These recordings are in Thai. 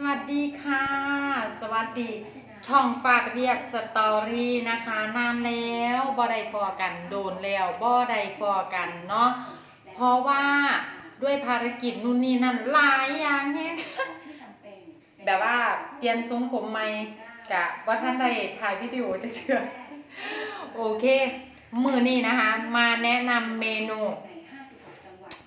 สวัสดีค่ะ สวัสดีช่องฝากเทียบสตอรี่นะคะ นานแล้วบ่ได้ฟอกันโดนแล้วบ่ได้ฟอกันเนาะเพราะว่าด้วยภารกิจนู่นนี่นั่นหลายอย่างแฮงแบบว่าเปลี่ยนทรงผมใหม่กะว่าท่านได้ถ่ายวิดีโอจะเชื่อโอเค มือนี้นะคะ มาแนะนำเมนู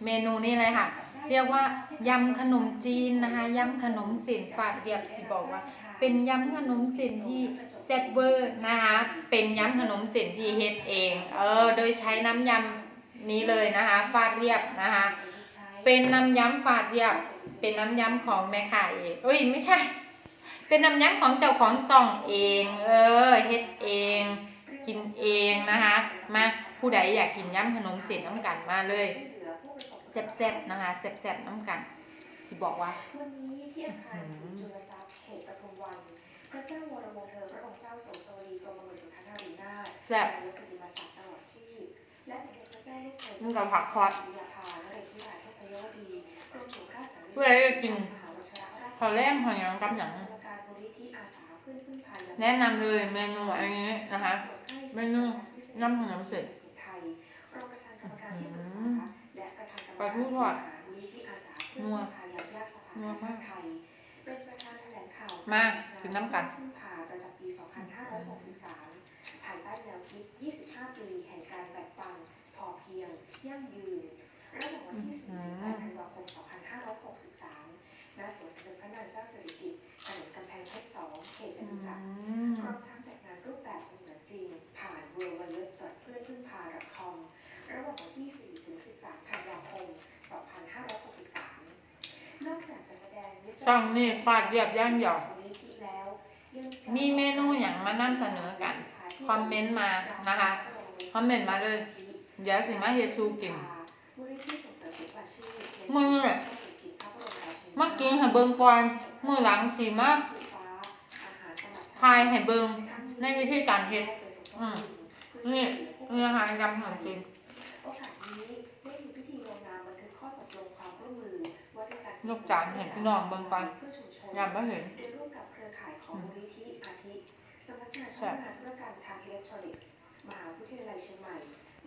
เมนูนี้เลยค่ะ เรียกว่ายำขนมจีนนะคะยำขนมเส้นฝาดเรียบสิบอกว่า เป็นยำขนมเส้นที่แซ่บเวอร์นะคะเป็นยำขนมเส้นที่เฮ็ดเองเออโดยใช้น้ำยำนี้เลยนะคะฟาดเรียบนะคะเป็นน้ำยำฝาดเรียบ เป็นน้ำยำของแม่ค้าเองเอ้ยไม่ใช่ เป็นน้ำยำของเจ้าของซ่องเอง เออเฮ็ดเองกินเองนะคะมาผู้ใดอยากกินยำขนมเส้นน้ำกันมาเลย แซ่บๆนะคะแซ่บๆน้ำกัน สิบอกว่า วันนี้ที่อาคารศรีจุลทรัพย์เขตปทุมวัน พระเจ้าวรวงศ์เธอพระองค์เจ้าทรงสวรีกรมหลวงสุทัศนารีนาถแซ่บนายกกิติมศักดิ์ตลอดชีพและสมเด็จพระเจ้าลูกเธอนี่กับผักทอดวิยาภานเรศธิราชเทพยวดีกรมหลวงราชสารีเพื่อให้กินมหาวชิระราชพอแรกพออย่างกับอย่างกรรมการมูลนิธิอาสาเพื่อนพึ่งพายามแนะนำเลยเมนูอันนี้นะคะ เมนูน้ำขนมเสร็จไทยรองประธานกรรมการที่ปรึกษาและประธานกรรมปลาการทูทอดมูลนิธิอาสาเพื่อนพึ่งพายามยากสภากาชาติไทยเป็นประธานแถลงข่าวมากินน้ำกันพึ่งพาประจำปี 2563 ภายใต้แนวคิด 25 ปีแห่งการแบ่งปันพอเพียง ยั่งยืนระหว่างวันที่4ถึง8ธันวาคม 2563 ณ สวนสมเด็จพระนางเจ้าสิริกิติ์ถนนกำแพงเพชร2เขตจอืตุจักรมพร้อมทั้งจัดงานรูปแบบเสมือนจริง ผ่าน w w w เพื่อนพึ่งพา .com ระหว่างวันที่4ถึง13ธันวาคม2563นอกจากจะแสดงนิทรรศ ช่องนี้ฟาดเรียบย่างหยอกมูลนิธิแล้วยังารมีเมนูอย่างมานำเสนอกัน คอมเมนต์มานะคะ คอมเมนต์มาเลย เดี๋ยวสิมาเฮดซูกินมูลนิธิส่งเสริมศิลปาชีพมื้อมากินให้เบิ่งก่อนมื้อหลังสิมาทายให้เบิ่งในวิธีการเฮ็ดอืมนี่นี่อาหารยำขนมจีน ลูกจานเห็นพี่น้องเบิ่งก่อนเพื่อชุมชนยำบ่เห็นโดยร่วมกับเครือข่ายของมูลนิธิอาทิสำนักงานแซ่พัฒบนาธุรกรรมทางอิเล็กทรอนิกส์ มหาวิทยาลัยเชียงใหม่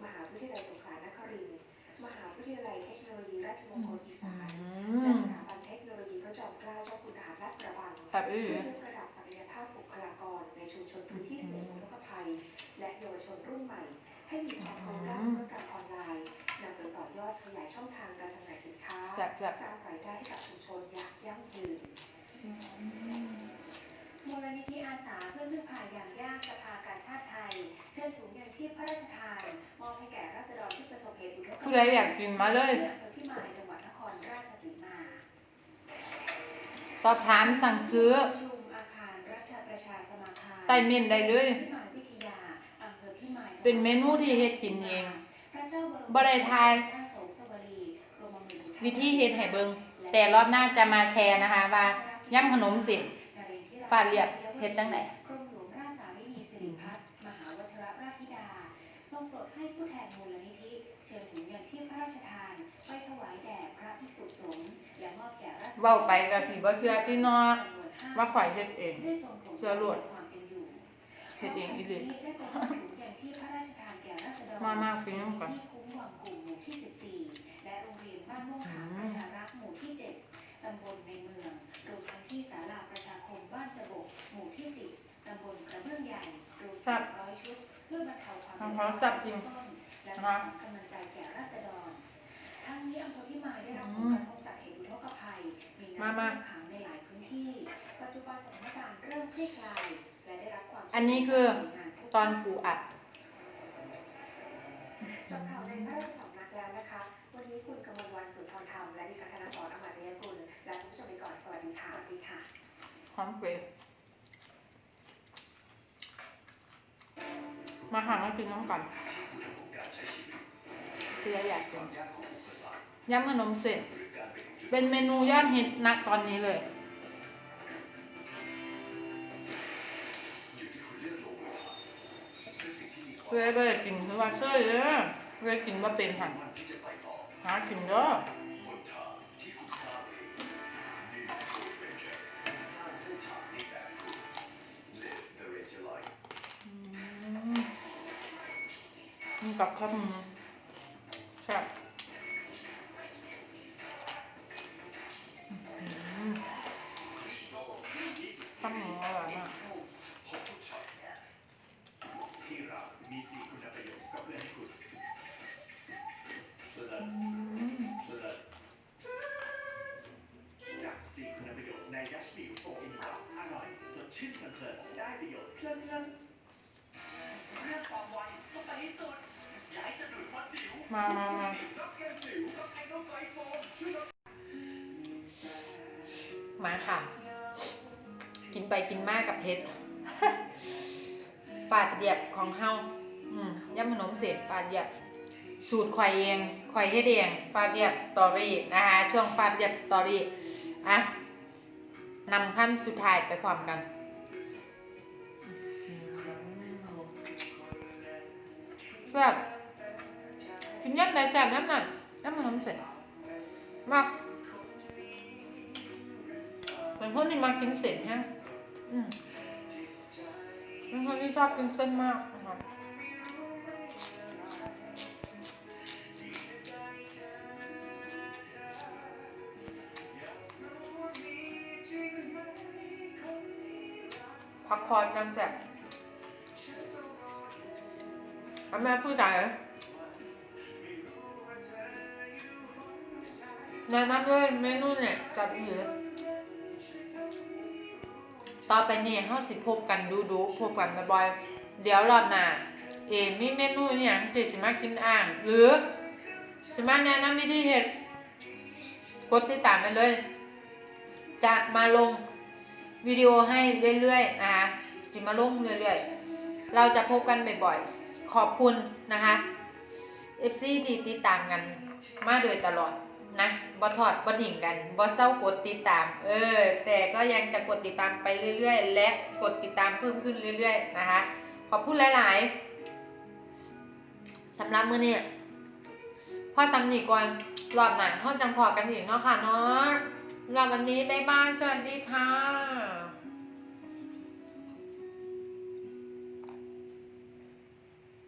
มหาวิทยาลัยสงขลานครินทร์มหาวิทยาลัยเทคโนโลยีราชมงคลอีสานอืและมสถาบันเทคโนโลยีพระจอมเกล้าเจ้าคุณทหารลาดกระบังแบบอีหเพื่ลีอยกระดับศักยภาพบุคลากรในชุมชนพื้นที่เสี่ยงอุทกภัย และเยาวชนรุ่นใหม่ ให้มีความรู้ด้านธุรกรรมายช่องทางการจำหน่ายสินค้าแซ่บแซ่บสร้างรายได้ให้กับชุมชนอย่างยั่งยืน มูลนิธิอาสาเพื่อนพึ่งพายามยากสภากาชาติไทย เชิญถุงยังชีพพระราชทานมอบให้แก่ราษฎรที่ประสบเหตุอุทกภัยผู้ใดอยากกินมาเลย ที่อำเภอพิมายจังหวัดนครราชสีมา สอบถามสั่งซื้อ ประชุมอาคารรัฐประชาสมาคารใต้เม่นได้เลย พิมายวิทยาอำเภอพิมายจังหวัดเป็นเมนูที่เฮ็ดกินเองพระเจ้าบรมบ่ได้ทายเจ้าโสมสวรีกรมหล วงสุทัศนวิธีเฮ็ดให้เบิ่งแต่รอบหน้าจะมาแชร์นะคะ ว่าย่ำขนมเสิบฟาดเรียบเฮ็ดจังไหนกรมหลวงราชสารินีสิริพัฒน์มหาวชิรราชธิดาทรงโปรดให้ผู้แทนมูลนิธิ เชิญถุงยังชีพพระราชทานไปถวายแด่พระภิกษุสงฆ์และมอบแก่ราษฎรเว้าไปก็สิบ่เชื่อที่เนาะจำนวนห้ว่าข่อยเฮ็ดเองด้วยทรงโปรดเชื่อโลดความ เป็นอยู่เฮ็ดเองอีหลีพร้มกันนี้ได้ไปมอบถุงยังชีพพระราชทานแก่ราษฎรมามาคุยน้ำก่อนที่คุ้มวังกลุ่มหมู่ที่ 14 และโรงเรียนบ้านม่วงขามอืมประชารักษ์หมู่ที่ 7 ตำบลในเมืองรวมทั้งที่ศาลาประชาคมบ้านจบกหมู่ที่ 10 ตำบลกระเบื้องใหญ่รวมแซ่บ300 ชุด เพื่อบรรเทาความของเดือดเขาร้อนแซ่บจริงต้นและนะกำลังใจแก่ราษฎรทั้งนี้อำเภอพิมายได้รับผอืลมกระทบจากเหตุอุทกภัยมีมาน้ำมาท่วมขังในหลายพื้นที่ ปัจจุบันสถานกา รณ์เริ่มคลี่คลายและได้รับความช่วยเหลือันนี้คือจากหน่วยงาทุกตอนปูอัดจบข่าวในพระราชสำนักแล้วนะคะ วันนี้คุณกมลวันสุนทรธรรม และดิฉันธนสรอมรยกุลและคุณผู้ชมไปก่อนสวัสดีค่ะสวัสดีค่ะหอมเปรี้ยวมาหามากินน้ำกันเพื่ออยากกินยำขนมเส้นเป็นเมนูยอดฮิตนักตอนนี้เลย เว่ใดบ่ไกินคือว่าเซ่ยเด้อผู้ใดกินบ่เป็นหั่นหากินเด้อมีกับข้าวมือใช่ข้าวหมูอร่อยมาก ในดัชมิลโออินวันอร่อยสดชื่นเพลินๆได้ประโยชน์เพลินๆเรื่องความไวต้องไปให้สุดอย่าให้สะดุดเพราะสิวมามามาลดกันสิวกับไอโนไฟโฟมช่วยลดมาค่ะ กินไปกินมากกับเพชรปลาเดียบของเฮาอืมย่ำขนมเสร็จปลาเดียบสูตรข่อยเองข่อยเฮ็ดเองฟาดเดียบสตอรี่นะคะช่วงฟาดเดียบสตอรี่อะ นำขั้นสุดท้ายไปพร้อมกัน แซ่บกินยำไหนแซ่บน้ำนั่นยำขนมเสร็จมากเป็นคนที่มากินเสร็จฮะอืมเป็นคนที่ชอบกินเส้นมาก พักผ่อนยังแบบอันแม่พูดใจแนะนำเลยเมนูเนี่ยจับอีกต่อไปนี่เขาสิพบกันดูดูพบกันบ่อยๆเดี๋ยวรอบหน้าเอมีเมนูอหย่างที่สิมากินอ่าง หรือสิมาแนะนำวิธีเฮ็ดกดติดตามไปเลย จะมาลง วิดีโอให้เรื่อยๆนะคะจิมาลงเรื่อยๆ เราจะพบกันบ่อยๆ ขอบคุณนะคะ FC ที่ติดตามกันมาโดยตลอดนะบ่ทอดบ่ทิ้งกันบ่เศร้ากดติดตาม เออ แต่ก็ยังจะกดติดตามไปเรื่อยๆ และกดติดตามเพิ่มขึ้นเรื่อยๆ นะคะ ขอบคุณหลายๆสำหรับมื้อนี้พ่อจำหนีก่อนรอบหน้าเฮาจังพอกันอีกเนาะค่ะเนาะ สำหรับวันนี้บ๊ายบาย สวัสดีค่ะ